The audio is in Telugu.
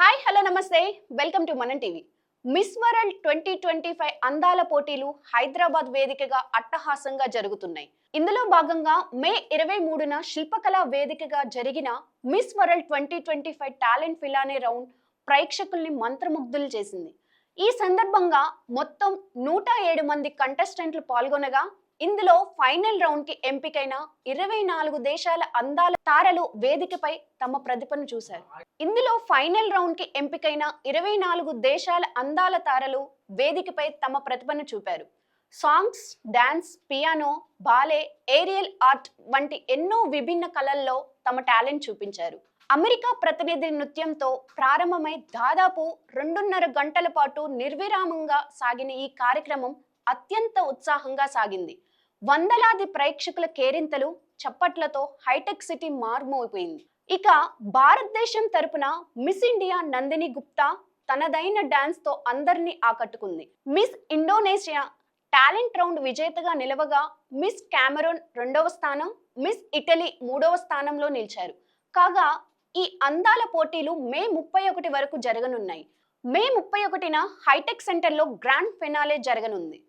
హాయ్ హలో నమస్తే. Welcome to Manam TV. Miss World twenty twenty five అందాల పోటీలు హైదరాబాద్ వేదికగా అట్టహాసంగా జరుగుతున్నాయి. ఇందులో భాగంగా మే ఇరవై మూడున శిల్పకళా వేదికగా జరిగిన Miss World twenty twenty five talent ఫిలానే round ప్రేక్షకుల్ని మంత్రముగ్ధులు చేసింది. ఈ సందర్భంగా మొత్తం నూట ఏడు మంది కంటెస్టెంట్లు పాల్గొనగా ఇందులో ఫైనల్ రౌండ్కి ఎంపికైన ఇరవై నాలుగు దేశాల అందాల తారలు వేదికపై తమ ప్రతిభను చూశారు. ఇందులో ఫైనల్ రౌండ్కి ఎంపికైన ఇరవై నాలుగు దేశాల అందాల తారలు వేదికపై తమ ప్రతిభను చూపారు. Songs dance piano ballet aerial art వంటి ఎన్నో విభిన్న కళల్లో తమ టాలెంట్ చూపించారు. అమెరికా ప్రతినిధి నృత్యంతో ప్రారంభమై దాదాపు రెండున్నర గంటల పాటు నిర్విరామంగా సాగిన ఈ కార్యక్రమం అత్యంత ఉత్సాహంగా సాగింది. వందలాది ప్రేక్షకుల కేరింతలు చప్పట్లతో హైటెక్ సిటీ మార్మోగిపోయింది ఇక భారతదేశం తరపున మిస్ ఇండియా నందిని గుప్తా తనదైన డాన్స్తో అందరినీ ఆకట్టుకుంది. మిస్ ఇండోనేషియా టాలెంట్ రౌండ్ విజేతగా నిలవగా మిస్ కెమెరోన్ రెండవ స్థానం మిస్ ఇటలీ మూడవ స్థానంలో నిలిచారు. కాగా ఈ అందాల పోటీలు మే ముప్పై ఒకటి వరకు జరగనున్నాయి. మే ముప్పై ఒకటిన హైటెక్ సెంటర్లో గ్రాండ్ ఫినాలే జరగనుంది.